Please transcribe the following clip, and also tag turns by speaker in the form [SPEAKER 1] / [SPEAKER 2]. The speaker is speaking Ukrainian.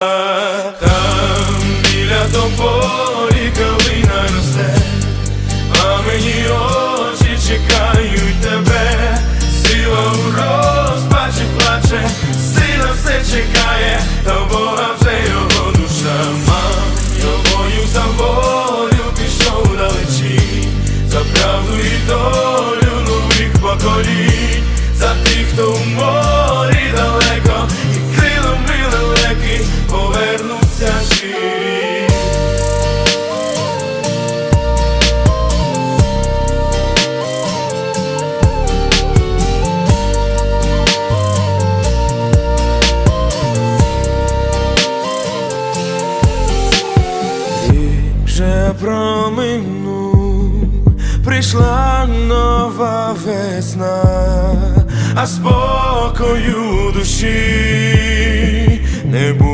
[SPEAKER 1] Там біля тополі калина росте, а мені очі чекають тебе, сила у розпачі плаче, сила все чекає, та Бога вже його душа. Мав, йобою за волю пішов далечі, за правду і долю нових поколінь, за тих, хто в Вже проминув, прийшла нова весна, а спокою душі не було.